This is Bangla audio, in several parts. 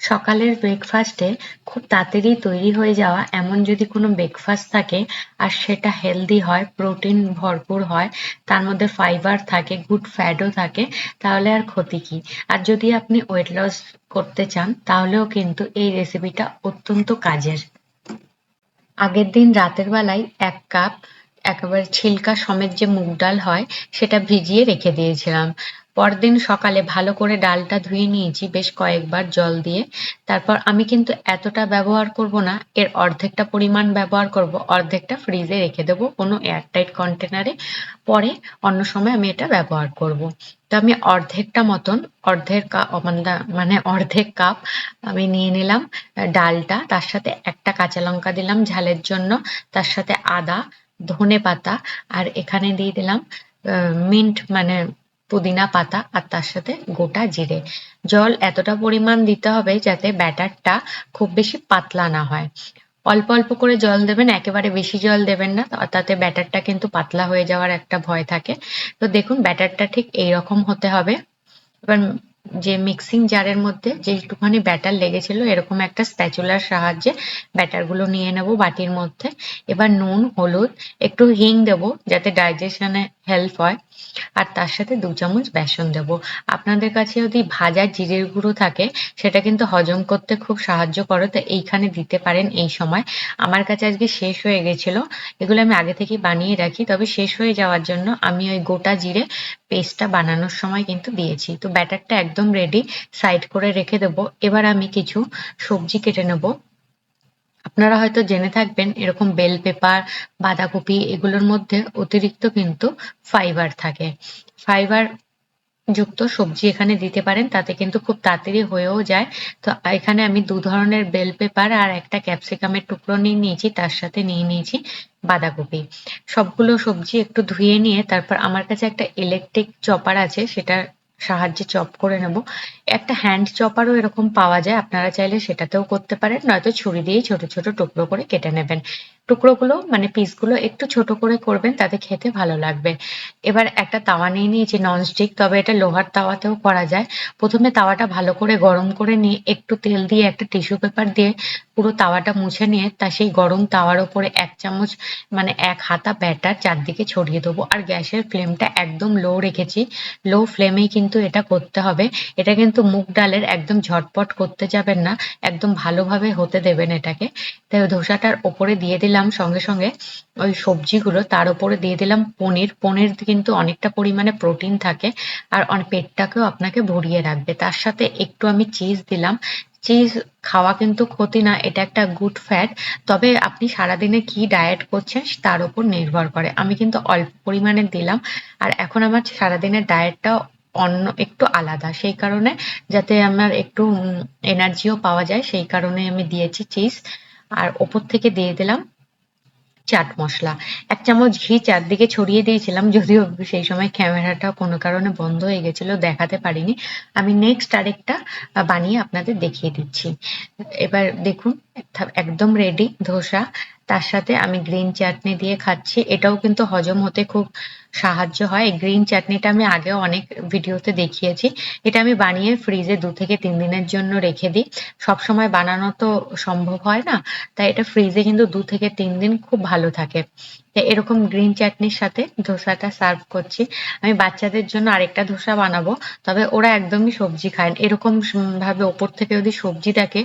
সকালের ব্রেকফাস্টে খুব তাড়াতাড়ি তৈরি হয়ে যাওয়া এমন যদি কোনো ব্রেকফাস্ট থাকে, আর সেটা হেলদি হয় প্রোটিন ভরপুর হয়, তার মধ্যে ফাইবার থাকে গুড ফ্যাটও থাকে, তাহলে আর ক্ষতি কি? আর যদি আপনি ওয়েট লস করতে চান, তাহলেও কিন্তু এই রেসিপিটা অত্যন্ত কাজের। আগের দিন রাতের বেলায় এক কাপ একেবারে ছিলকা সমেত যে মুগ ডাল হয়, সেটা ভিজিয়ে রেখে দিয়েছিলাম। পরদিন সকালে ভালো করে ডালটা ধুয়ে নিয়েছি বেশ কয়েকবার জল দিয়ে। তারপর আমি কিন্তু এতটা ব্যবহার করব না, এর অর্ধেকটা পরিমাণ ব্যবহার করব, অর্ধেকটা ফ্রিজে রেখে দেবো কোনো এয়ারটাইট কন্টেনারে। পরে অন্য সময় আমি এটা ব্যবহার করব। তো আমি অর্ধেকটা মতন, অর্ধেক কাপ মানে অর্ধেক কাপ আমি নিয়ে নিলাম ডালটা। তার সাথে একটা কাঁচা লঙ্কা দিলাম ঝালের জন্য। তার সাথে আদা ধনে পাতা, আর এখানে দিয়ে দিলাম মিন্ট মানে পুদিনা পাতা আর তার সাথে গোটা জিরে। জল এতটা পরিমাণ দিতে হবে যাতে ব্যাটারটা খুব বেশি পাতলা না হয়। অল্প অল্প করে জল দেবেন, একেবারে বেশি জল দেবেন না, তাতে ব্যাটারটা কিন্তু পাতলা হয়ে যাওয়ার একটা ভয় থাকে। তো দেখুন, ব্যাটারটা ঠিক এইরকম হতে হবে। এবার যে মিক্সিং জারের মধ্যে যে একটুখানি ব্যাটার লেগেছিল, এরকম একটা স্প্যাচুলার সাহায্যে ব্যাটারগুলো নিয়ে নেব বাটির মধ্যে। এবার নুন, হলুদ, একটু হিং দেব যাতে ডাইজেশনে হেল্প হয়। আর তার সাথে দু চামচ বেসন দেব। আপনাদের কাছে যদি ভাজা জিরের গুঁড়ো থাকে, সেটা কিন্তু হজম করতে খুব সাহায্য করে। তো এইখানে দিতে পারেন এই সময়। আমার কাছে আজকে শেষ হয়ে গেছিল। এগুলো আমি আগে থেকে বানিয়ে রাখি। তবে শেষ হয়ে যাওয়ার জন্য আমি ওই গোটা জিরে পেস্টটা বানানোর সময় কিন্তু দিয়েছি। তো ব্যাটারটা একদম রেডি সাইড করে রেখে দেবো। এবার আমি কিছু সবজি কেটে নেব। আপনারা হয়তো জেনে থাকবেন, এরকম বেল পেপার বাঁধাকপি, এগুলোর মধ্যে অতিরিক্ত কিন্তু ফাইবার থাকে। ফাইবার যুক্ত সবজি এখানে দিতে পারেন, তাতে কিন্তু খুব তাড়াতাড়ি হয়েও যায়। তো এখানে আমি দু ধরনের বেল পেপার আর একটা ক্যাপসিকামের টুকরো নিয়ে নিয়েছি, তার সাথে নিয়ে নিয়েছি বাঁধাকপি। সবগুলো সবজি একটু ধুয়ে নিয়ে তারপর আমার কাছে একটা ইলেকট্রিক চপার আছে, সেটার সাহায্যে চপ করে নেব। একটা হ্যান্ড চপারও এরকম পাওয়া যায়, আপনারা চাইলে সেটাতেও করতে পারেন, নয়তো ছুরি দিয়েই ছোট ছোট টুকরো করে কেটে নেবেন। টুকরোগুলো মানে পিসগুলো একটু ছোট করে করবেন, তাতে খেতে ভালো লাগবে। এবার একটা তাওয়া নিয়ে নিয়েছি ননস্টিক তবে এটা লোহার তাওয়াতেও করা যায়। প্রথমে তাওয়াটা ভালো করে গরম করে নিয়ে, একটু তেল দিয়ে, একটা টিস্যু পেপার দিয়ে পুরো তাওয়াটা মুছে নিয়ে, তা সেই গরম তাওয়ার ওপরে এক চামচ মানে এক হাতা ব্যাটার চারদিকে ছড়িয়ে দেবো। আর গ্যাসের ফ্লেমটা একদম লো রেখেছি। লো ফ্লেমেই কিন্তু এটা করতে হবে। এটা কিন্তু মুগ ডালের একদম ঝটপট করতে যাবেন না, একদম ভালোভাবে হতে দেবেন এটাকে। তাই ধোসাটার ওপরে দিয়ে দিলাম। সঙ্গে সঙ্গে ওই সবজিগুলো, তার উপরে দিয়ে দিলাম পনির। পনির কিন্তু অনেকটা পরিমাণে প্রোটিন থাকে আর পেটটাকেও আপনাকে ভরিয়ে রাখবে। তার সাথে একটু আমি চিজ দিলাম। চিজ খাওয়া কিন্তু ক্ষতি না, এটা একটা গুড ফ্যাট তবে আপনি সারাদিনে কি ডায়েট করছেন তার উপর নির্ভর করে। আমি কিন্তু অল্প পরিমাণে দিলাম আর এখন আমার সারাদিনের ডায়েটটা অন্য, একটু আলাদা। সেই কারণে যাতে আমার একটু এনার্জিও পাওয়া যায়, সেই কারণে আমি দিয়েছি চিজ আর ওপর থেকে দিয়ে দিলাম চাট মশলা। এক চামচ ঘি চারদিকে ছড়িয়ে দিয়েছিলাম, যদিও সেই সময় ক্যামেরাটা কোনো কারণে বন্ধ হয়ে গেছিল, দেখাতে পারিনি। আমি নেক্সট আরেকটা বানিয়ে আপনাদের দেখিয়ে দিচ্ছি। এবার দেখুন একদম রেডি ধোসা। তার সাথে আমি গ্রিন চাটনি দিয়ে খাচ্ছি। এটাও কিন্তু হজম হতে খুব সাহায্য হয়। গ্রিন চাটনিটা আমি আগেও অনেক ভিডিওতে দেখিয়েছি। এটা আমি বানিয়ে ফ্রিজে দু থেকে তিন দিনের জন্য রেখে দিই। সব সময় বানানো তো সম্ভব হয় না, তাই এটা ফ্রিজে কিন্তু দু থেকে তিন দিন খুব ভালো থাকে। এরকম গ্রিন চাটনির সাথে ধোসাটা সার্ভ করছি। আমি বাচ্চাদের জন্য আরেকটা ধোসা বানাবো, তবে ওরা একদমই সবজি খায় এরকম ভাবে ওপর থেকে যদি সবজি থাকে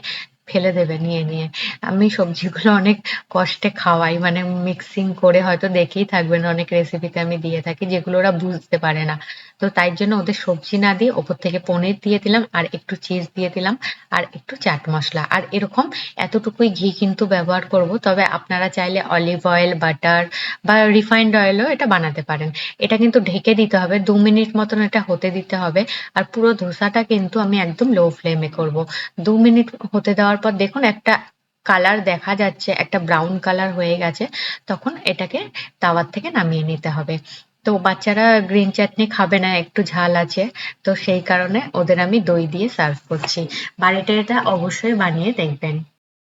ফেলে দেবে নিয়ে নিয়ে। আমি সবজিগুলো অনেক কষ্টে খাওয়াই মানে মিক্সিং করে হয়তো দেখেই থাকবেন অনেক রেসিপিতে আমি দিয়ে থাকি, যেগুলো ওরা বুঝতে পারে না। তো তাই জন্য ওদের সবজি না দিয়ে ওপর থেকে পনির দিয়ে দিলাম, আর একটু চিজ দিয়ে দিলাম, আর একটু চাট মশলা। আর এরকম এতটুকুই ঘি কিন্তু ব্যবহার করব, তবে আপনারা চাইলে অলিভ অয়েল বাটার বা রিফাইন্ড অয়েলও এটা বানাতে পারেন। এটা কিন্তু ঢেকে দিতে হবে, দু মিনিট মতন এটা হতে দিতে হবে, আর পুরো ধোসাটা কিন্তু আমি একদম লো ফ্লেমে করব। দু মিনিট হতে দেওয়ার পর দেখুন একটা কালার দেখা যাচ্ছে, একটা ব্রাউন কালার হয়ে গেছে, তখন এটাকে তাওয়ার থেকে নামিয়ে নিতে হবে। তো বাচ্চারা গ্রিন চাটনি খাবে না, একটু ঝাল আছে, তো সেই কারণে ওদের আমি দই দিয়ে সার্ভ করছি। বাড়িতে এটা অবশ্যই বানিয়ে দেখবেন।